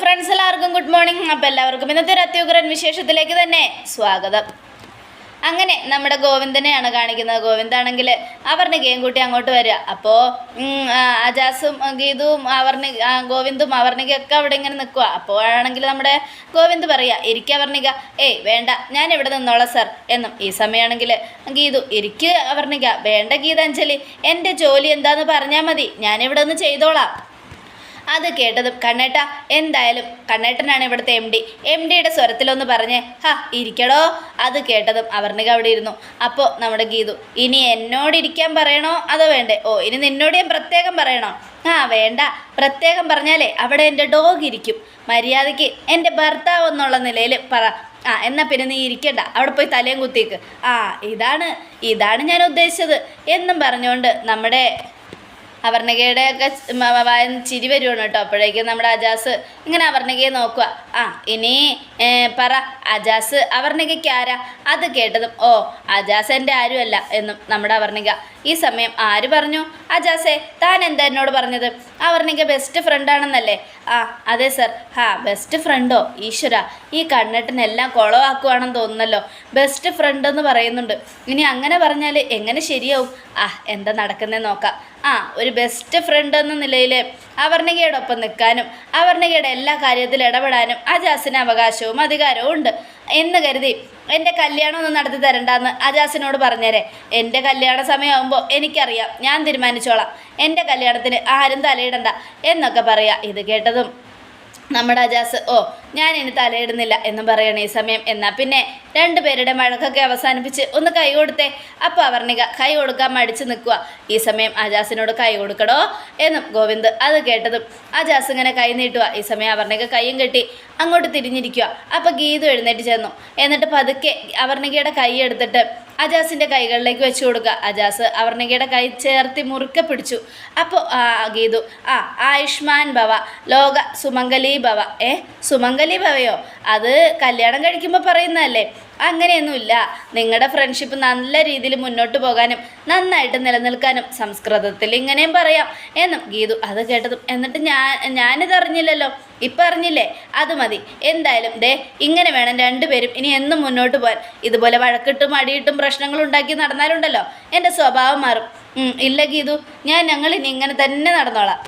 Friends എല്ലാവർക്കും good morning. അപ്പോൾ എല്ലാവർക്കും ഇന്നത്തെ ഒരു അത്യുഗ്രൻ വിശേഷത്തിലേക്ക് തന്നെ സ്വാഗതം. അങ്ങനെ നമ്മുടെ ഗോവിന്ദനെയാണ് കാണിക്കുന്നത്. ഗോവിന്ദാണെങ്കിൽ അവരുടെ ഗെയിം കൂട്ടി അങ്ങോട്ട് വരിക. അപ്പോൾ അജാസും ഗീതുവും അവർണി ഗോവിന്ദും അവർണികയൊക്കെ അവിടെ ഇങ്ങനെ നിൽക്കുക. അപ്പോൾ അപ്പോഴാണെങ്കിൽ നമ്മുടെ ഗോവിന്ദ് പറയുക ഇരിക്കുക അവർണിക ഏയ് വേണ്ട. ഞാൻ ഇവിടെ നിന്നോളാം സർ. എന്നും ഈ സമയമാണെങ്കിൽ ഗീതു ഇരിക്കുക അവർണിക വേണ്ട ഗീതാഞ്ജലി. എന്റെ ജോലി എന്താണെന്ന് പറഞ്ഞാൽ മതി. ഞാനിവിടെ നിന്ന് ചെയ്തോളാം. അത് കേട്ടതും കണ്ണേട്ട എന്തായാലും കണ്ണേട്ടനാണ് ഇവിടുത്തെ എം ഡി എം ഡിയുടെ സ്വരത്തിലൊന്ന് പറഞ്ഞേ ഹാ ഇരിക്കടോ. അത് കേട്ടതും അവർണിക അവിടെ ഇരുന്നു. അപ്പോൾ നമ്മുടെ ഗീതു ഇനി എന്നോട് ഇരിക്കാൻ പറയണോ? അതോ വേണ്ടേ? ഓ ഇനി നിന്നോട് ഞാൻ പ്രത്യേകം പറയണോ? ആ വേണ്ട. പ്രത്യേകം പറഞ്ഞാലേ അവിടെ എന്റെ ഡോഗ് ഇരിക്കും. മര്യാദയ്ക്ക് എന്റെ ഭർത്താവ് എന്നുള്ള നിലയിൽ പറ. ആ എന്നാൽ പിന്നെ നീ ഇരിക്കണ്ട. അവിടെ പോയി തലയും കുത്തിക്ക് ആ ഇതാണ് ഇതാണ് ഞാൻ ഉദ്ദേശിച്ചത്. എന്നും പറഞ്ഞുകൊണ്ട് നമ്മുടെ അവർണികയുടെ ഒക്കെ വായൻ ചിരി വരുവാണ് കേട്ടോ. അപ്പോഴേക്കും നമ്മുടെ അജാസ് ഇങ്ങനെ അവർണകയെ നോക്കുക. ആ ഇനി പറ അജാസ് അവർണകയ്ക്ക് ആരാ? അത് കേട്ടതും ഓ അജാസ് എന്റെ ആരുമല്ല എന്നും നമ്മുടെ അവർണിക ഈ സമയം ആര് പറഞ്ഞു? അജാസേ താൻ എന്താ എന്നോട് പറഞ്ഞത്? അവർണിക ബെസ്റ്റ് ഫ്രണ്ടാണെന്നല്ലേ ആ അതെ സർ. ഹാ ബെസ്റ്റ് ഫ്രണ്ടോ? ഈശ്വര ഈ കണ്ണെട്ടിനെല്ലാം കുളമാക്കുവാണെന്ന് തോന്നുന്നല്ലോ. ബെസ്റ്റ് ഫ്രണ്ട് എന്ന് പറയുന്നുണ്ട്. ഇനി അങ്ങനെ പറഞ്ഞാൽ എങ്ങനെ ശരിയാവും? ആ എന്താ നടക്കുന്നതെന്ന് നോക്കാം. ആ ഒരു ബെസ്റ്റ് ഫ്രണ്ട് എന്ന നിലയിൽ അവർണികയോടൊപ്പം നിൽക്കാനും അവർണികയുടെ എല്ലാ കാര്യത്തിലും ഇടപെടാനും അജാസിന് അവകാശവും അധികാരവും ഉണ്ട്. എന്ന് കരുതി എന്റെ കല്യാണം ഒന്നും നടത്തി തരണ്ടെന്ന് അജാസിനോട് പറഞ്ഞേരെ. എന്റെ കല്യാണ സമയമാകുമ്പോൾ എനിക്കറിയാം. ഞാൻ തീരുമാനിച്ചോളാം. എന്റെ കല്യാണത്തിന് ആരും തലയിടണ്ട എന്നൊക്കെ പറയാം. ഇത് കേട്ടതും നമ്മുടെ അജാസ് ഓ ഞാൻ ഇനി തലയിടുന്നില്ല എന്ന് പറയണ ഈ സമയം എന്നാൽ പിന്നെ രണ്ടുപേരുടെ മഴക്കൊക്കെ അവസാനിപ്പിച്ച് ഒന്ന് കൈ കൊടുത്തേ അപ്പോൾ അവർണിക കൈ കൊടുക്കാൻ മടിച്ച് നിൽക്കുക ഈ സമയം അജാസിനോട് കൈ കൊടുക്കടോ എന്നും ഗോവിന്ദ് അത് കേട്ടതും. അജാസ് ഇങ്ങനെ കൈ നീട്ടുക ഈ സമയം അവർണിക കൈയും കെട്ടി അങ്ങോട്ട് തിരിഞ്ഞിരിക്കുക അപ്പോൾ ഗീതു എഴുന്നേറ്റ് ചെന്നു. എന്നിട്ട് പതുക്കെ അവർണികയുടെ കൈ എടുത്തിട്ട് അജാസിന്റെ കൈകളിലേക്ക് വെച്ചു കൊടുക്കുക. അജാസ് അവർണികയുടെ കൈ ചേർത്തി മുറുക്കെ പിടിച്ചു. അപ്പോൾ ആ ഗീതു ആ ആയുഷ്മാൻ ഭവ ലോക സുമംഗലി ഭവ. ഏ സുമംഗലി ഭവയോ? അത് കല്യാണം കഴിക്കുമ്പോൾ പറയുന്നതല്ലേ? അങ്ങനെയൊന്നുമില്ല. നിങ്ങളുടെ ഫ്രണ്ട്ഷിപ്പ് നല്ല രീതിയിൽ മുന്നോട്ട് പോകാനും നന്നായിട്ട് നിലനിൽക്കാനും സംസ്കൃതത്തിൽ ഇങ്ങനെയും പറയാം. എന്നും ഗീതു അത് കേട്ടതും. എന്നിട്ട് ഞാൻ ഞാനിത് അറിഞ്ഞില്ലല്ലോ ഇപ്പം അറിഞ്ഞില്ലേ? അത് മതി. എന്തായാലും ദേ ഇങ്ങനെ വേണം രണ്ടുപേരും ഇനി എന്നും മുന്നോട്ട് പോകാൻ. ഇതുപോലെ വഴക്കിട്ടും അടിയിട്ടും പ്രശ്നങ്ങൾ ഉണ്ടാക്കി നടന്നാലുണ്ടല്ലോ. എന്റെ സ്വഭാവം മാറും. ഇല്ല ഗീതു ഞാൻ ഞങ്ങൾ ഇനി ഇങ്ങനെ തന്നെ നടന്നോളാം.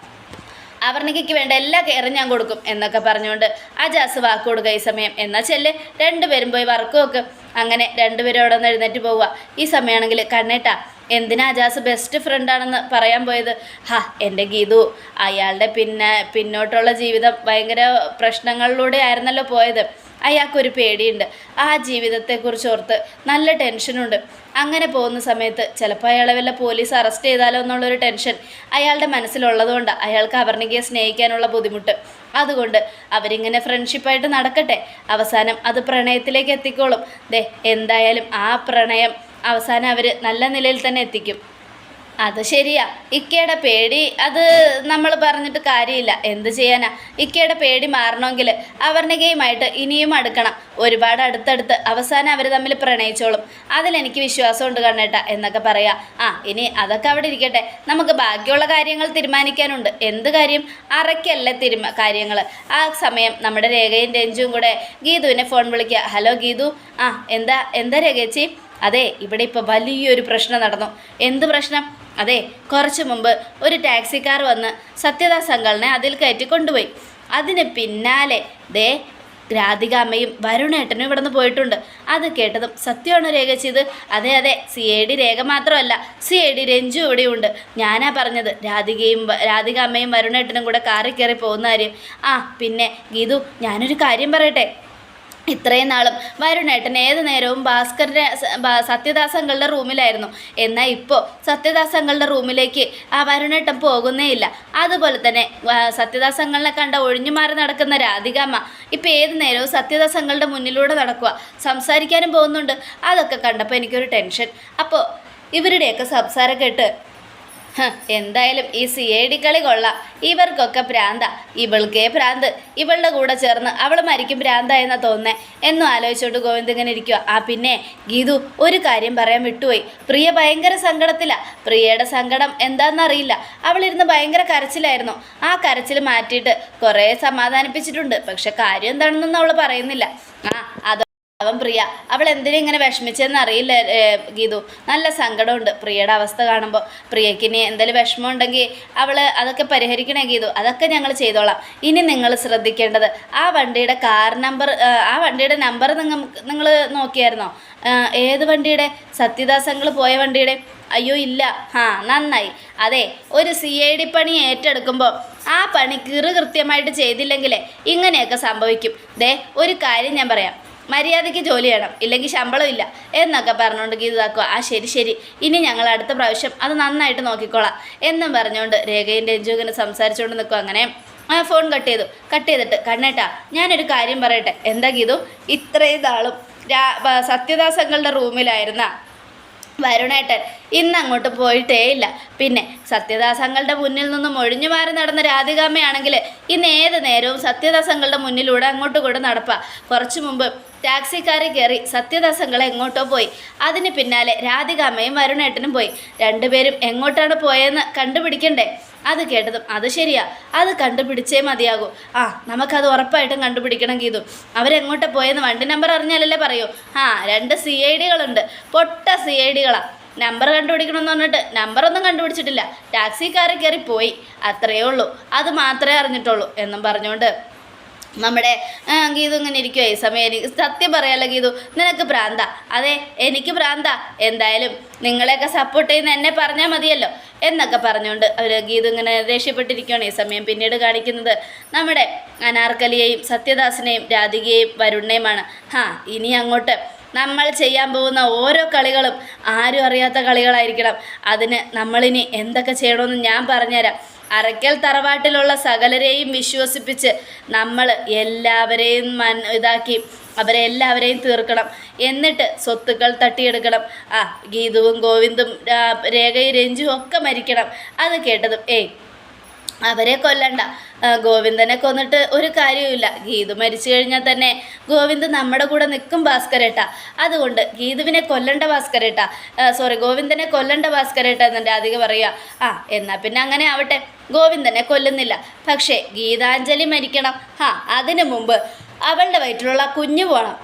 അവർണികയ്ക്ക് വേണ്ട എല്ലാ കെയറും ഞാൻ കൊടുക്കും എന്നൊക്കെ പറഞ്ഞുകൊണ്ട് അജാസ് വാക്ക് കൊടുക്കുക ഈ സമയം. എന്നാൽ ചെല്ല് രണ്ടുപേരും പോയി വർക്ക് അങ്ങനെ രണ്ടുപേരും അവിടെ നിന്ന് എഴുന്നേറ്റ് പോവുക. ഈ സമയമാണെങ്കിൽ കണ്ണേട്ടാ എന്തിനാ അജാസ് ബെസ്റ്റ് ഫ്രണ്ടാണെന്ന് പറയാൻ പോയത്? ഹാ എന്റെ ഗീതു അയാളുടെ പിന്നെ പിന്നോട്ടുള്ള ജീവിതം ഭയങ്കര പ്രശ്നങ്ങളിലൂടെ ആയിരുന്നല്ലോ പോയത്. അയാൾക്കൊരു പേടിയുണ്ട്. ആ ജീവിതത്തെക്കുറിച്ച് ഓർത്ത് നല്ല ടെൻഷനുണ്ട്. അങ്ങനെ പോകുന്ന സമയത്ത് ചിലപ്പോൾ അയാളെ വല്ല പോലീസ് അറസ്റ്റ് ചെയ്താലോ എന്നുള്ളൊരു ടെൻഷൻ അയാളുടെ മനസ്സിലുള്ളതുകൊണ്ട് അയാൾക്ക് അവർണികയെ സ്നേഹിക്കാനുള്ള ബുദ്ധിമുട്ട്. അതുകൊണ്ട് അവരിങ്ങനെ ഫ്രണ്ട്ഷിപ്പായിട്ട് നടക്കട്ടെ. അവസാനം അത് പ്രണയത്തിലേക്ക് എത്തിക്കോളും. ദേ എന്തായാലും ആ പ്രണയം അവസാനം അവർ നല്ല നിലയിൽ തന്നെ എത്തിക്കും. അത് ശരിയാ. ഇക്കയുടെ പേടി അത് നമ്മൾ പറഞ്ഞിട്ട് കാര്യമില്ല. എന്ത് ചെയ്യാനാ? ഇക്കയുടെ പേടി മാറണമെങ്കിൽ അവർണികയുമായിട്ട് ഇനിയും അടുക്കണം. ഒരുപാട് അടുത്തടുത്ത് അവസാനം അവർ തമ്മിൽ പ്രണയിച്ചോളും. അതിലെനിക്ക് വിശ്വാസമുണ്ട് കണ്ണേട്ട എന്നൊക്കെ പറയാ. ആ ഇനി അതൊക്കെ അവിടെ ഇരിക്കട്ടെ. നമുക്ക് ബാക്കിയുള്ള കാര്യങ്ങൾ തീരുമാനിക്കാനുണ്ട്. എന്ത് കാര്യം? അറയ്ക്കല്ല തീരുമാ കാര്യങ്ങൾ ആ സമയം നമ്മുടെ രേഖയും രഞ്ജുവും കൂടെ ഗീതുവിനെ ഫോൺ വിളിക്കുക ഹലോ ഗീതു. ആ എന്താ എന്താ രേഖേച്ചി അതെ ഇവിടെ ഇപ്പോൾ വലിയൊരു പ്രശ്നം നടന്നു. എന്ത് പ്രശ്നം? അതെ കുറച്ച് മുമ്പ് ഒരു ടാക്സിക്കാർ വന്ന് സത്യദാസ് അങ്കളിനെ അതിൽ കയറ്റി കൊണ്ടുപോയി. അതിന് പിന്നാലെ ദേ രാധികാമ്മയും വരുണേട്ടനും ഇവിടെ നിന്ന് പോയിട്ടുണ്ട്. അത് കേട്ടതും സത്യമാണ് രേഖ ചെയ്ത് അതെ അതെ സി എ ഡി രേഖ മാത്രമല്ല സി എ ഡി രഞ്ജു ഇവിടെയുണ്ട്. ഞാനാ പറഞ്ഞത് രാധികയും രാധിക രാധികാമ്മയും വരുണേട്ടനും കൂടെ കാറിൽ കയറി പോകുന്ന കാര്യം. ആ പിന്നെ ഗീതു ഞാനൊരു കാര്യം പറയട്ടെ? ഇത്രയും നാളും വരുണേട്ടൻ ഏത് നേരവും ഭാസ്കറിന്റെ സത്യദാസങ്ങളുടെ റൂമിലായിരുന്നു. എന്നാൽ ഇപ്പോൾ സത്യദാസങ്ങളുടെ റൂമിലേക്ക് ആ വരുണേട്ടൻ പോകുന്നേ ഇല്ല അതുപോലെ തന്നെ സത്യദാസങ്ങളെ കണ്ട ഒഴിഞ്ഞു മാറി നടക്കുന്ന രാധികാമ്മ ഇപ്പോൾ ഏത് നേരവും സത്യദാസങ്ങളുടെ മുന്നിലൂടെ നടക്കുക സംസാരിക്കാനും പോകുന്നുണ്ട്. അതൊക്കെ കണ്ടപ്പോൾ എനിക്കൊരു ടെൻഷൻ. അപ്പോൾ ഇവരുടെയൊക്കെ സംസാരം കേട്ട് എന്തായാലും ഈ സി ഐ ഡി കളി കൊള്ളാം. ഇവർക്കൊക്കെ ഭ്രാന്ത ഇവൾക്കേ ഭ്രാന്ത് ഇവളുടെ കൂടെ ചേർന്ന് അവൾ മരിക്കും പ്രാന്ത എന്ന തോന്നേ എന്നും ആലോചിച്ചോണ്ട് ഗോവിന്ദ് ഇങ്ങനെ ഇരിക്കുക ആ പിന്നെ ഗീതു ഒരു കാര്യം പറയാൻ വിട്ടുപോയി. പ്രിയ ഭയങ്കര സങ്കടത്തിലാ. പ്രിയയുടെ സങ്കടം എന്താണെന്നറിയില്ല അവളിരുന്ന് ഭയങ്കര കരച്ചിലായിരുന്നു. ആ കരച്ചിൽ മാറ്റിയിട്ട് കുറേ സമാധാനിപ്പിച്ചിട്ടുണ്ട്. പക്ഷെ കാര്യം എന്താണെന്നൊന്നും അവൾ പറയുന്നില്ല. ആ അത് അവൻ പ്രിയ. അവൾ എന്തിനാ ഇങ്ങനെ വിഷമിച്ചതെന്ന് അറിയില്ല ഗീതു. നല്ല സങ്കടമുണ്ട് പ്രിയയുടെ അവസ്ഥ കാണുമ്പോൾ പ്രിയയ്ക്ക് ഇനി എന്തെങ്കിലും വിഷമം ഉണ്ടെങ്കിൽ അവൾ അതൊക്കെ പരിഹരിക്കണേ ഗീതു. അതൊക്കെ ഞങ്ങൾ ചെയ്തോളാം. ഇനി നിങ്ങൾ ശ്രദ്ധിക്കേണ്ടത് ആ വണ്ടിയുടെ കാർ നമ്പർ ആ വണ്ടിയുടെ നമ്പർ നിങ്ങൾ നിങ്ങൾ നോക്കിയായിരുന്നോ? ഏത് വണ്ടിയുടെ? സത്യദാസങ്ങൾ പോയ വണ്ടിയുടെ? അയ്യോ ഇല്ല. ആ നന്നായി. അതെ ഒരു സി ഐ ഡി പണി ഏറ്റെടുക്കുമ്പോൾ ആ പണി കിറു കൃത്യമായിട്ട് ചെയ്തില്ലെങ്കിൽ ഇങ്ങനെയൊക്കെ സംഭവിക്കും. ദേ ഒരു കാര്യം ഞാൻ പറയാം. മര്യാദയ്ക്ക് ജോലി ചെയ്യണം ഇല്ലെങ്കിൽ ശമ്പളം ഇല്ല എന്നൊക്കെ പറഞ്ഞുകൊണ്ട് ഗീതാക്കുക ആ ശരി ശരി ഇനി ഞങ്ങൾ അടുത്ത പ്രാവശ്യം അത് നന്നായിട്ട് നോക്കിക്കോളാം എന്നും പറഞ്ഞുകൊണ്ട് രേഖയും രഞ്ജു ഇങ്ങനെ സംസാരിച്ചുകൊണ്ട് നിൽക്കും അങ്ങനെ ആ ഫോൺ കട്ട് ചെയ്തു. കട്ട് ചെയ്തിട്ട് കണ്ണേട്ടാ ഞാനൊരു കാര്യം പറയട്ടെ. എന്താ ഗീതു? ഇത്രയും നാളും സത്യദാസങ്ങളുടെ റൂമിലായിരുന്ന വരുണേട്ടൻ ഇന്ന് അങ്ങോട്ട് പോയിട്ടേ ഇല്ല. പിന്നെ സത്യദാസങ്ങളുടെ മുന്നിൽ നിന്നും ഒഴിഞ്ഞു മാറി നടന്ന രാധികാമ്മയാണെങ്കിൽ ഇന്ന് ഏത് നേരവും സത്യദാസങ്ങളുടെ മുന്നിലൂടെ അങ്ങോട്ടും കൂടെ നടപ്പാ. കുറച്ചു മുമ്പ് ടാക്സിക്കാരി കയറി സത്യദാസങ്ങൾ എങ്ങോട്ടോ പോയി. അതിന് പിന്നാലെ രാധികാമ്മയും വരുണേട്ടനും പോയി. രണ്ടുപേരും എങ്ങോട്ടാണ് പോയതെന്ന് കണ്ടുപിടിക്കണ്ടേ? അത് കേട്ടതും അത് ശരിയാ. അത് കണ്ടുപിടിച്ചേ മതിയാകൂ. ആ നമുക്കത് ഉറപ്പായിട്ടും കണ്ടുപിടിക്കണം ഗീതു. അവരെങ്ങോട്ടാണ് പോയെന്ന് വണ്ടി നമ്പർ അറിഞ്ഞാലല്ലേ പറയൂ. ആ രണ്ട് സി ഐ ഡികളുണ്ട്. പൊട്ട സി ഐ ഡികളാ. നമ്പർ കണ്ടുപിടിക്കണമെന്ന് പറഞ്ഞിട്ട് നമ്പറൊന്നും കണ്ടുപിടിച്ചിട്ടില്ല. ടാക്സിക്കാരെ കയറി പോയി. അത്രയേ ഉള്ളൂ. അത് മാത്രമേ അറിഞ്ഞിട്ടുള്ളൂ എന്നും പറഞ്ഞുകൊണ്ട് നമ്മുടെ ഗീതു ഇങ്ങനെ ഇരിക്കുമോ ഈ സമയം. എനിക്ക് സത്യം പറയാലോ ഗീതു നിനക്ക് ഭ്രാന്ത. അതെ എനിക്ക് ഭ്രാന്ത. എന്തായാലും നിങ്ങളെയൊക്കെ സപ്പോർട്ട് ചെയ്യുന്ന എന്നെ പറഞ്ഞാൽ മതിയല്ലോ എന്നൊക്കെ പറഞ്ഞുകൊണ്ട് അവർ ഗീതു ഇങ്ങനെ ദേഷ്യപ്പെട്ടിരിക്കുകയാണ് ഈ സമയം. പിന്നീട് കാണിക്കുന്നത് നമ്മുടെ അനാർക്കലിയെയും സത്യദാസിനെയും രാധികയെയും വരുണിനെയുമാണ്. ഹാ ഇനി അങ്ങോട്ട് നമ്മൾ ചെയ്യാൻ പോകുന്ന ഓരോ കളികളും ആരും അറിയാത്ത കളികളായിരിക്കണം. അതിന് നമ്മളിനി എന്തൊക്കെ ചെയ്യണമെന്ന് ഞാൻ പറഞ്ഞുതരാം. അറയ്ക്കൽ തറവാട്ടിലുള്ള സകലരെയും വിശ്വസിപ്പിച്ച് നമ്മൾ എല്ലാവരെയും മൻ ഇതാക്കി അവരെ എല്ലാവരെയും തീർക്കണം. എന്നിട്ട് സ്വത്തുക്കൾ തട്ടിയെടുക്കണം. ആ ഗീതുവും ഗോവിന്ദും രേഖയും രഞ്ജുവും ഒക്കെ മരിക്കണം. അത് കേട്ടതും ഏയ് അവരെ കൊല്ലണ്ട. ഗോവിന്ദനെ കൊന്നിട്ട് ഒരു കാര്യവുമില്ല. ഗീതു മരിച്ചു കഴിഞ്ഞാൽ തന്നെ ഗോവിന്ദ് നമ്മുടെ കൂടെ നിൽക്കും ഭാസ്കരേട്ട. അതുകൊണ്ട് ഗീതുവിനെ കൊല്ലണ്ട ഭാസ്കരേട്ട. സോറി ഗോവിന്ദനെ കൊല്ലണ്ട ഭാസ്കരേട്ട എന്നുണ്ട് അധികം പറയുക. ആ എന്നാൽ പിന്നെ അങ്ങനെ ആവട്ടെ. ഗോവിന്ദനെ കൊല്ലുന്നില്ല. പക്ഷേ ഗീതാഞ്ജലി മരിക്കണം. ആ അതിനു മുമ്പ് അവളുടെ വയറ്റിലുള്ള കുഞ്ഞു പോകണം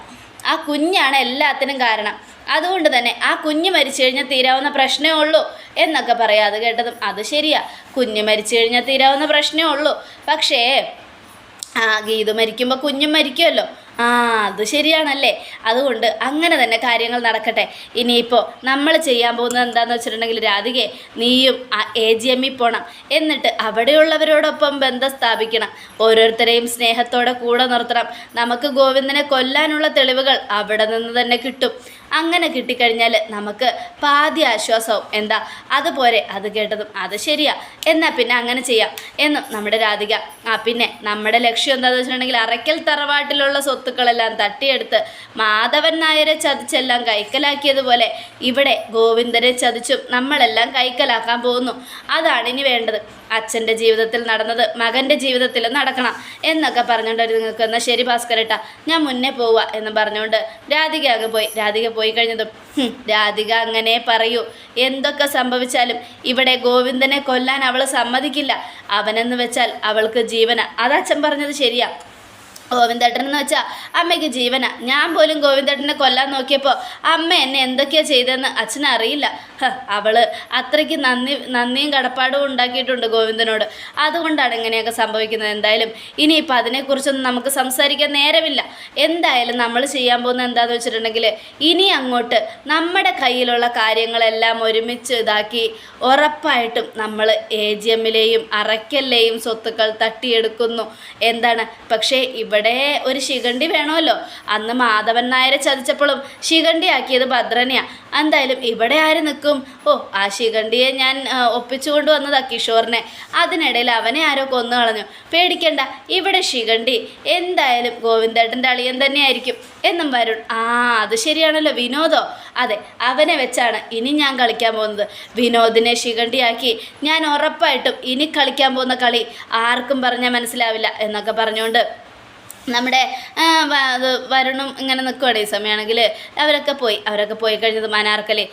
ആ കുഞ്ഞാണ് എല്ലാത്തിനും കാരണം. അതുകൊണ്ട് തന്നെ ആ കുഞ്ഞ് മരിച്ചു കഴിഞ്ഞാൽ തീരാവുന്ന പ്രശ്നമേ ഉള്ളൂ എന്നൊക്കെ പറയാതെ കേട്ടതും. അത് ശരിയാ. കുഞ്ഞ് മരിച്ചു കഴിഞ്ഞാൽ തീരാവുന്ന പ്രശ്നമേ ഉള്ളൂ. പക്ഷേ ആ ഗീതു മരിക്കുമ്പോൾ കുഞ്ഞും മരിക്കുമല്ലോ ആ അത് ശരിയാണല്ലേ? അതുകൊണ്ട് അങ്ങനെ തന്നെ കാര്യങ്ങൾ നടക്കട്ടെ. ഇനിയിപ്പോൾ നമ്മൾ ചെയ്യാൻ പോകുന്നത് എന്താണെന്ന് വെച്ചിട്ടുണ്ടെങ്കിൽ രാധികെ നീയും ആ എ ജി എമ്മിൽ പോകണം എന്നിട്ട് അവിടെയുള്ളവരോടൊപ്പം ബന്ധം സ്ഥാപിക്കണം. ഓരോരുത്തരെയും സ്നേഹത്തോടെ കൂടെ നിർത്തണം. നമുക്ക് ഗോവിന്ദനെ കൊല്ലാനുള്ള തെളിവുകൾ അവിടെ നിന്ന് തന്നെ കിട്ടും. അങ്ങനെ കിട്ടിക്കഴിഞ്ഞാൽ നമുക്ക് പാതി ആശ്വാസവും എന്താ അതുപോലെ അത് കേട്ടതും അത് ശരിയാ. എന്നാൽ പിന്നെ അങ്ങനെ ചെയ്യാം. എന്നും നമ്മുടെ രാധിക. ആ പിന്നെ നമ്മുടെ ലക്ഷ്യം എന്താണെന്ന് വെച്ചിട്ടുണ്ടെങ്കിൽ അറയ്ക്കൽ തറവാട്ടിലുള്ള സ്വത്തുക്കളെല്ലാം തട്ടിയെടുത്ത് മാധവൻ നായരെ ചതിച്ചെല്ലാം കൈക്കലാക്കിയതുപോലെ ഇവിടെ ഗോവിന്ദനെ ചതിച്ചും നമ്മളെല്ലാം കൈക്കലാക്കാൻ പോകുന്നു. അതാണ് ഇനി വേണ്ടത്. അച്ഛന്റെ ജീവിതത്തിൽ നടന്നത് മകന്റെ ജീവിതത്തിൽ നടക്കണം എന്നൊക്കെ പറഞ്ഞുകൊണ്ട് അവർ നിങ്ങൾക്ക് എന്നാൽ ശരി ഭാസ്കരട്ട ഞാൻ മുന്നേ പോവുക എന്ന് പറഞ്ഞുകൊണ്ട് രാധിക അങ്ങ് പോയി. രാധിക പോയി കഴിഞ്ഞതും രാധിക അങ്ങനെ പറയൂ. എന്തൊക്കെ സംഭവിച്ചാലും ഇവിടെ ഗോവിന്ദനെ കൊല്ലാൻ അവൾ സമ്മതിക്കില്ല. അവനെന്ന് വെച്ചാൽ അവൾക്ക് ജീവന. അത് അച്ഛൻ പറഞ്ഞത് ശരിയാ. ഗോവിന്ദേട്ടൻ എന്ന് വെച്ചാൽ അമ്മയ്ക്ക് ജീവന. ഞാൻ പോലും ഗോവിന്ദേട്ടനെ കൊല്ലാൻ നോക്കിയപ്പോൾ അമ്മ എന്നെ എന്തൊക്കെയാണ് ചെയ്തതെന്ന് അച്ഛനറിയില്ല അവൾ അത്രയ്ക്ക് നന്ദി നന്ദിയും കടപ്പാടും ഉണ്ടാക്കിയിട്ടുണ്ട് ഗോവിന്ദനോട്. അതുകൊണ്ടാണ് ഇങ്ങനെയൊക്കെ സംഭവിക്കുന്നത്. എന്തായാലും ഇനിയിപ്പോൾ അതിനെക്കുറിച്ചൊന്നും നമുക്ക് സംസാരിക്കാൻ നേരമില്ല. എന്തായാലും നമ്മൾ ചെയ്യാൻ പോകുന്ന എന്താണെന്ന് വെച്ചിട്ടുണ്ടെങ്കിൽ ഇനി അങ്ങോട്ട് നമ്മുടെ കയ്യിലുള്ള കാര്യങ്ങളെല്ലാം ഒരുമിച്ച് ഇതാക്കി ഉറപ്പായിട്ടും നമ്മൾ എ ജി എമ്മിലെയും അറയ്ക്കലിലെയും സ്വത്തുക്കൾ തട്ടിയെടുക്കുന്നു. എന്താണ്? പക്ഷേ ഇവിടെ ഇവിടെ ഒരു ശിഖണ്ഡി വേണമല്ലോ. അന്ന് മാധവൻ നായരെ ചതിച്ചപ്പോഴും ശിഖണ്ഡി ആക്കിയത് ഭദ്രനെയാ. എന്തായാലും ഇവിടെ ആര് നിൽക്കും ഓ ആ ശിഖണ്ഡിയെ ഞാൻ ഒപ്പിച്ചു കൊണ്ടുവന്നതാ വന്നതാ കിഷോറിനെ. അതിനിടയിൽ അവനെ ആരോ കൊന്നു കളഞ്ഞു. പേടിക്കണ്ട ഇവിടെ ശിഖണ്ഡി. എന്തായാലും ഗോവിന്ദേട്ടന്റെ അളിയൻ തന്നെയായിരിക്കും. എന്നും വരുൺ ആ അത് ശരിയാണല്ലോ വിനോദോ? അതെ അവനെ വെച്ചാണ് ഇനി ഞാൻ കളിക്കാൻ പോകുന്നത്. വിനോദിനെ ശിഖണ്ഡിയാക്കി. ഞാൻ ഉറപ്പായിട്ടും ഇനി കളിക്കാൻ പോകുന്ന കളി ആർക്കും പറഞ്ഞാൽ മനസ്സിലാവില്ല എന്നൊക്കെ പറഞ്ഞുകൊണ്ട് നമ്മുടെ വരുണും ഇങ്ങനെ നിൽക്കുവാണ് ഈ സമയമാണെങ്കിൽ അവരൊക്കെ പോയി അവരൊക്കെ പോയി കഴിഞ്ഞത് മനാർക്കലി.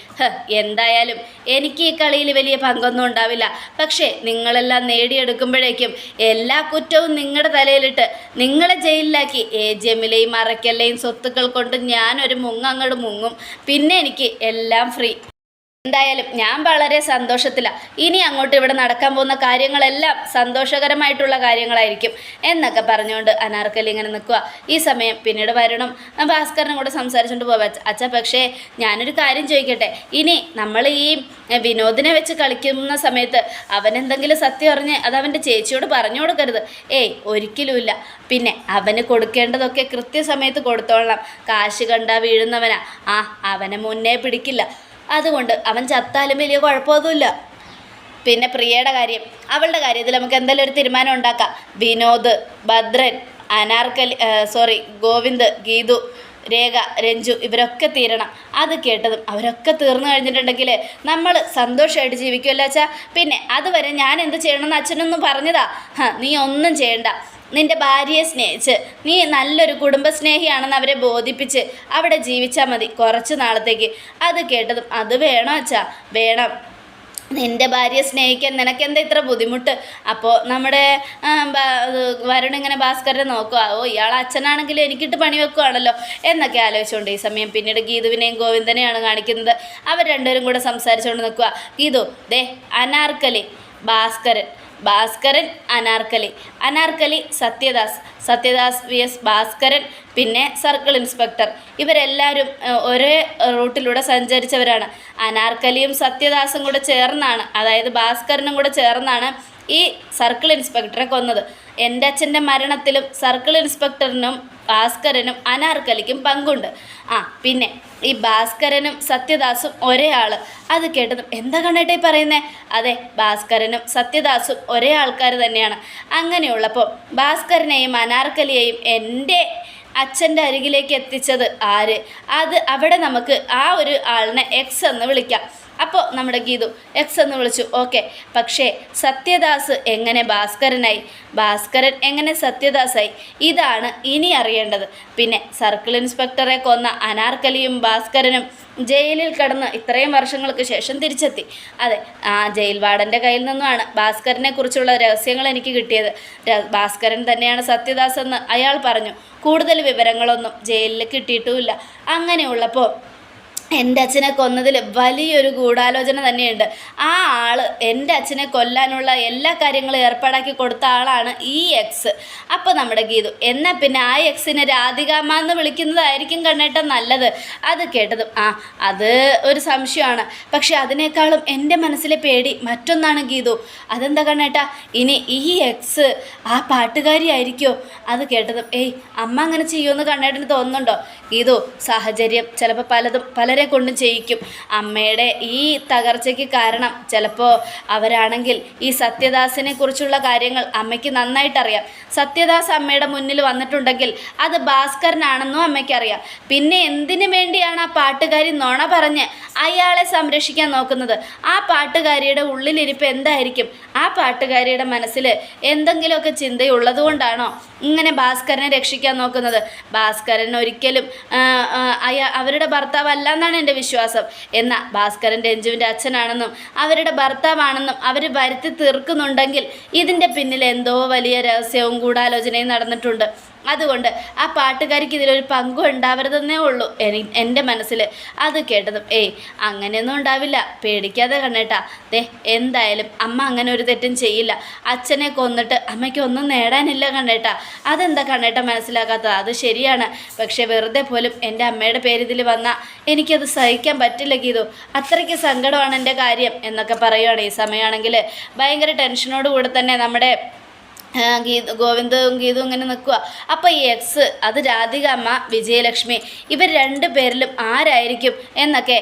എന്തായാലും എനിക്ക് ഈ കളിയിൽ വലിയ പങ്കൊന്നും ഉണ്ടാവില്ല. പക്ഷേ നിങ്ങളെല്ലാം നേടിയെടുക്കുമ്പോഴേക്കും എല്ലാ കുറ്റവും നിങ്ങളുടെ തലയിലിട്ട് നിങ്ങളെ ജയിലിലാക്കി. എ ജി എമ്മിലെയും അറയ്ക്കല്ലെയും സ്വത്തുക്കൾ കൊണ്ട് ഞാനൊരു മുങ്ങങ്ങോട് മുങ്ങും. പിന്നെ എനിക്ക് എല്ലാം ഫ്രീ. എന്തായാലും ഞാൻ വളരെ സന്തോഷത്തിലാണ് ഇനി അങ്ങോട്ട് ഇവിടെ നടക്കാൻ പോകുന്ന കാര്യങ്ങളെല്ലാം സന്തോഷകരമായിട്ടുള്ള കാര്യങ്ങളായിരിക്കും എന്നൊക്കെ പറഞ്ഞുകൊണ്ട് അനാർക്കലി ഇങ്ങനെ നിൽക്കുക ഈ സമയം പിന്നീട് വരണം. ഭാസ്കരനും കൂടെ സംസാരിച്ചുകൊണ്ട് പോവാ. അച്ഛ പക്ഷേ ഞാനൊരു കാര്യം ചോദിക്കട്ടെ? ഇനി നമ്മൾ ഈ വിനോദിനെ വെച്ച് കളിക്കുന്ന സമയത്ത് അവൻ എന്തെങ്കിലും സത്യം അറിഞ്ഞ് അത് അവന്റെ ചേച്ചിയോട് പറഞ്ഞു കൊടുക്കരുത്. ഏയ് ഒരിക്കലുമില്ല പിന്നെ അവന് കൊടുക്കേണ്ടതൊക്കെ കൃത്യസമയത്ത് കൊടുത്തോളാം കാശ് കണ്ട വീഴുന്നവനാ. ആ അവനെ മുന്നേ പിടിക്കില്ല. അതുകൊണ്ട് അവൻ ചത്താലും വലിയ കുഴപ്പമൊന്നുമില്ല. പിന്നെ പ്രിയയുടെ കാര്യം. അവളുടെ കാര്യത്തിൽ നമുക്ക് എന്തെങ്കിലും ഒരു തീരുമാനം ഉണ്ടാക്കാം. വിനോദ് ഭദ്രൻ അനാർക്കലി സോറി ഗോവിന്ദ് ഗീതു രേഖ രഞ്ജു ഇവരൊക്കെ തീരണം. അത് കേട്ടതും അവരൊക്കെ തീർന്നു കഴിഞ്ഞിട്ടുണ്ടെങ്കിൽ നമ്മൾ സന്തോഷമായിട്ട് ജീവിക്കുമല്ലോ അച്ഛാ. പിന്നെ അതുവരെ ഞാൻ എന്ത് ചെയ്യണമെന്ന് അച്ഛനൊന്നും പറഞ്ഞതാ. നീ ഒന്നും ചെയ്യണ്ട. നിന്റെ ഭാര്യയെ സ്നേഹിച്ച് നീ നല്ലൊരു കുടുംബസ്നേഹിയാണെന്ന് അവരെ ബോധിപ്പിച്ച് അവിടെ ജീവിച്ചാൽ മതി കുറച്ച് നാളത്തേക്ക്. അത് കേട്ടതും അത് വേണോ അച്ഛാ. വേണം. നിന്റെ ഭാര്യയെ സ്നേഹിക്കാൻ നിനക്കെന്താ ഇത്ര ബുദ്ധിമുട്ട്? അപ്പോൾ നമ്മുടെ വരുൺ ഇങ്ങനെ ഭാസ്കരനെ നോക്കുക. ഓ ഇയാൾ അച്ഛനാണെങ്കിൽ എനിക്കിട്ട് പണി വെക്കുവാണല്ലോ എന്നൊക്കെ ആലോചിച്ചുകൊണ്ട് ഈ സമയം പിന്നീട് ഗീതുവിനെയും ഗോവിന്ദനെയാണ് കാണിക്കുന്നത്. അവർ രണ്ടുപേരും കൂടെ സംസാരിച്ചുകൊണ്ട് നിൽക്കുക. ഗീതു ദേ അനാർക്കലി ഭാസ്കരൻ. ഭാസ്കരൻ അനാർക്കലി. അനാർക്കലി സത്യദാസ്. സത്യദാസ് വി എസ് ഭാസ്കരൻ പിന്നെ സർക്കിൾ ഇൻസ്പെക്ടർ. ഇവരെല്ലാവരും ഒരേ റൂട്ടിലൂടെ സഞ്ചരിച്ചവരാണ്. അനാർക്കലിയും സത്യദാസും കൂടെ ചേർന്നാണ്. അതായത് ഭാസ്കരനും കൂടെ ചേർന്നാണ് ഈ സർക്കിൾ ഇൻസ്പെക്ടറെ കൊന്നത്. എന്റെ അച്ഛന്റെ മരണത്തിലും സർക്കിൾ ഇൻസ്പെക്ടറിനും ഭാസ്കരനും അനാർക്കലിക്കും പങ്കുണ്ട്. ആ പിന്നെ ഈ ഭാസ്കരനും സത്യദാസും ഒരേ ആൾ അത് കേട്ടതും എന്താ കണ്ടിട്ടേ പറയുന്നേ? അതെ ഭാസ്കരനും സത്യദാസും ഒരേ ആൾക്കാർ തന്നെയാണ്. അങ്ങനെയുള്ളപ്പോൾ ഭാസ്കരനെയും അനാർക്കലിയെയും എന്റെ അച്ഛന്റെ അരികിലേക്ക് എത്തിച്ചത് ആര്? അത് അവിടെ നമുക്ക് ആ ഒരു ആളിനെ എക്സ് എന്ന് വിളിക്കാം. അപ്പോൾ നമ്മുടെ ഗീതു എക്സ് എന്ന് വിളിച്ചു. ഓക്കെ പക്ഷേ സത്യദാസ് എങ്ങനെ ഭാസ്കരനായി? ഭാസ്കരൻ എങ്ങനെ സത്യദാസായി? ഇതാണ് ഇനി അറിയേണ്ടത്. പിന്നെ സർക്കിൾ ഇൻസ്പെക്ടറെ കൊന്ന അനാർക്കലിയും ഭാസ്കരനും ജയിലിൽ കടന്ന് ഇത്രയും വർഷങ്ങൾക്ക് ശേഷം തിരിച്ചെത്തി. അതെ ആ ജയിൽ വാർഡന്റെ കയ്യിൽ നിന്നുമാണ് ഭാസ്കരനെ കുറിച്ചുള്ള രഹസ്യങ്ങൾ എനിക്ക് കിട്ടിയത്. ഭാസ്കരൻ തന്നെയാണ് സത്യദാസ് എന്ന് അയാൾ പറഞ്ഞു. കൂടുതൽ വിവരങ്ങളൊന്നും ജയിലിൽ കിട്ടിയിട്ടുമില്ല. അങ്ങനെയുള്ളപ്പോൾ എന്റെ അച്ഛനെ കൊന്നതിൽ വലിയൊരു ഗൂഢാലോചന തന്നെയുണ്ട്. ആ ആൾ എന്റെ അച്ഛനെ കൊല്ലാനുള്ള എല്ലാ കാര്യങ്ങളും ഏർപ്പാടാക്കി കൊടുത്ത ആളാണ് ഈ എക്സ് അപ്പോൾ നമ്മുടെ ഗീതു എന്നാൽ പിന്നെ ആ എക്സിനെ രാധികാമ എന്ന് വിളിക്കുന്നതായിരിക്കും കണ്ണേട്ട നല്ലത്. അത് കേട്ടതും ആ അത് ഒരു സംശയമാണ്. പക്ഷെ അതിനേക്കാളും എന്റെ മനസ്സിലെ പേടി മറ്റൊന്നാണ് ഗീതു. അതെന്താ കണ്ണേട്ട? ഇനി ഈ എക്സ് ആ പാട്ടുകാരിയായിരിക്കോ അത് കേട്ടതും ഏയ് അമ്മ അങ്ങനെ ചെയ്യുമെന്ന് കണ്ണേട്ടന് തോന്നുന്നുണ്ടോ? ഗീതു സാഹചര്യം ചിലപ്പോൾ പലതും പലരെ കൊണ്ടും ചെയ്യിക്കും. അമ്മയുടെ ഈ തകർച്ചയ്ക്ക് കാരണം ചിലപ്പോൾ അവരാണെങ്കിൽ ഈ സത്യദാസിനെ കുറിച്ചുള്ള കാര്യങ്ങൾ അമ്മയ്ക്ക് നന്നായിട്ടറിയാം സത്യദാസ് അമ്മയുടെ മുന്നിൽ വന്നിട്ടുണ്ടെങ്കിൽ അത് ഭാസ്കരനാണെന്നും അമ്മയ്ക്കറിയാം പിന്നെ എന്തിനു വേണ്ടിയാണ് ആ പാട്ടുകാരി നുണ പറഞ്ഞ് അയാളെ സംരക്ഷിക്കാൻ നോക്കുന്നത്? ആ പാട്ടുകാരിയുടെ ഉള്ളിലിരിപ്പ് എന്തായിരിക്കും? ആ പാട്ടുകാരിയുടെ മനസ്സിൽ എന്തെങ്കിലുമൊക്കെ ചിന്തയുള്ളതുകൊണ്ടാണോ ഇങ്ങനെ ഭാസ്കരനെ രക്ഷിക്കാൻ നോക്കുന്നത്? ഭാസ്കരൻ ഒരിക്കലും അയാ അവരുടെ ഭർത്താവല്ല എന്നാണ് എന്റെ വിശ്വാസം. എന്ന ഭാസ്കരൻ രഞ്ജുവിന്റെ അച്ഛനാണെന്നും അവരുടെ ഭർത്താവാണെന്നും അവർ വരുത്തി തീർക്കുന്നുണ്ടെങ്കിൽ ഇതിന്റെ പിന്നിൽ എന്തോ വലിയ രഹസ്യവും ഗൂഢാലോചനയും നടന്നിട്ടുണ്ട്. അതുകൊണ്ട് ആ പാട്ടുകാരിക്ക് ഇതിലൊരു പങ്കും ഉണ്ടാവരുതെന്നേ ഉള്ളൂ. എനി എന്റെ മനസ്സിൽ അത് കേട്ടതും ഏയ് അങ്ങനെയൊന്നും ഉണ്ടാവില്ല. പേടിക്കാതെ കണ്ണേട്ടാ. ദേ എന്തായാലും അമ്മ അങ്ങനെ ഒരു തെറ്റും ചെയ്യില്ല. അച്ഛനെ കൊന്നിട്ട് അമ്മയ്ക്ക് ഒന്നും നേടാനില്ല കണ്ണേട്ടാ. അതെന്താ കണ്ണേട്ട മനസ്സിലാക്കാത്തത് അത് ശരിയാണ്. പക്ഷേ വെറുതെ പോലും എന്റെ അമ്മയുടെ പേരിതിൽ വന്നാൽ എനിക്കത് സഹിക്കാൻ പറ്റില്ല ഗീതു. അത്രയ്ക്ക് സങ്കടമാണ് എന്റെ കാര്യം എന്നൊക്കെ പറയുകയാണ് ഈ സമയമാണെങ്കിൽ ഭയങ്കര ടെൻഷനോടുകൂടെ തന്നെ നമ്മുടെ ഗീത ഗോവിന്ദവും ഗീതവും ഇങ്ങനെ നിൽക്കുക അപ്പോൾ ഈ എക്സ് അത് രാധിക അമ്മ വിജയലക്ഷ്മി ഇവർ രണ്ട് പേരിലും ആരായിരിക്കും എന്നൊക്കെ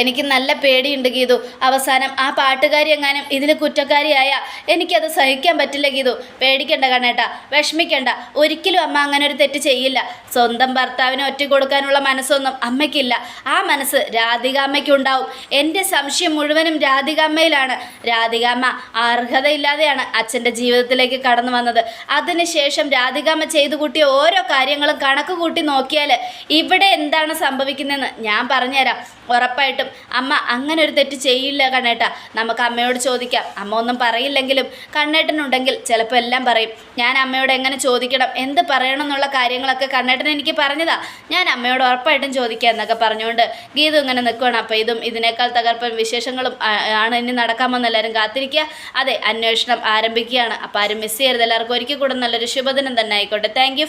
എനിക്ക് നല്ല പേടിയുണ്ട് ഗീതു. അവസാനം ആ പാട്ടുകാരി എങ്ങാനും ഇതിൽ കുറ്റക്കാരിയായ എനിക്കത് സഹിക്കാൻ പറ്റില്ല ഗീതു. പേടിക്കണ്ട കണേട്ടാ വിഷമിക്കണ്ട. ഒരിക്കലും അമ്മ അങ്ങനെ ഒരു തെറ്റ് ചെയ്യില്ല. സ്വന്തം ഭർത്താവിനെ ഒറ്റ കൊടുക്കാനുള്ള മനസ്സൊന്നും അമ്മയ്ക്കില്ല. ആ മനസ്സ് രാധികാമ്മയ്ക്കുണ്ടാവും. എന്റെ സംശയം മുഴുവനും രാധികാമ്മയിലാണ്. രാധികാമ്മ അർഹതയില്ലാതെയാണ് അച്ഛന്റെ ജീവിതത്തിലേക്ക് കടന്നു വന്നത്. അതിനുശേഷം രാധികാമ്മ ചെയ്തു കൂട്ടിയ ഓരോ കാര്യങ്ങളും കണക്ക് കൂട്ടി നോക്കിയാൽ ഇവിടെ എന്താണ് സംഭവിക്കുന്നതെന്ന് ഞാൻ പറഞ്ഞുതരാം. ഉറപ്പായിട്ടും അമ്മ അങ്ങനെ ഒരു തെറ്റ് ചെയ്യില്ല കണ്ണേട്ട. നമുക്ക് അമ്മയോട് ചോദിക്കാം. അമ്മ ഒന്നും പറയില്ലെങ്കിലും കണ്ണേട്ടനുണ്ടെങ്കിൽ ചിലപ്പോൾ എല്ലാം പറയും. ഞാൻ അമ്മയോട് എങ്ങനെ ചോദിക്കണം? എന്ത് പറയണം എന്നുള്ള കാര്യങ്ങളൊക്കെ കണ്ണേട്ടൻ എനിക്ക് പറഞ്ഞതാ. ഞാൻ അമ്മയോട് ഉറപ്പായിട്ടും ചോദിക്കാം എന്നൊക്കെ പറഞ്ഞുകൊണ്ട് ഗീതു ഇങ്ങനെ നിൽക്കുകയാണ് അപ്പോൾ ഇതും ഇതിനേക്കാൾ തകർപ്പൻ വിശേഷങ്ങളും ആണ് ഇനി നടക്കാമെന്ന് എല്ലാവരും കാത്തിരിക്കുക. അതെ അന്വേഷണം ആരംഭിക്കുകയാണ്. അപ്പോൾ ആരും മിസ് ചെയ്യരുത്. എല്ലാവർക്കും ഒരിക്കൽ കൂടെ നല്ലൊരു ശുഭദിനം തന്നെ ആയിക്കോട്ടെ. താങ്ക്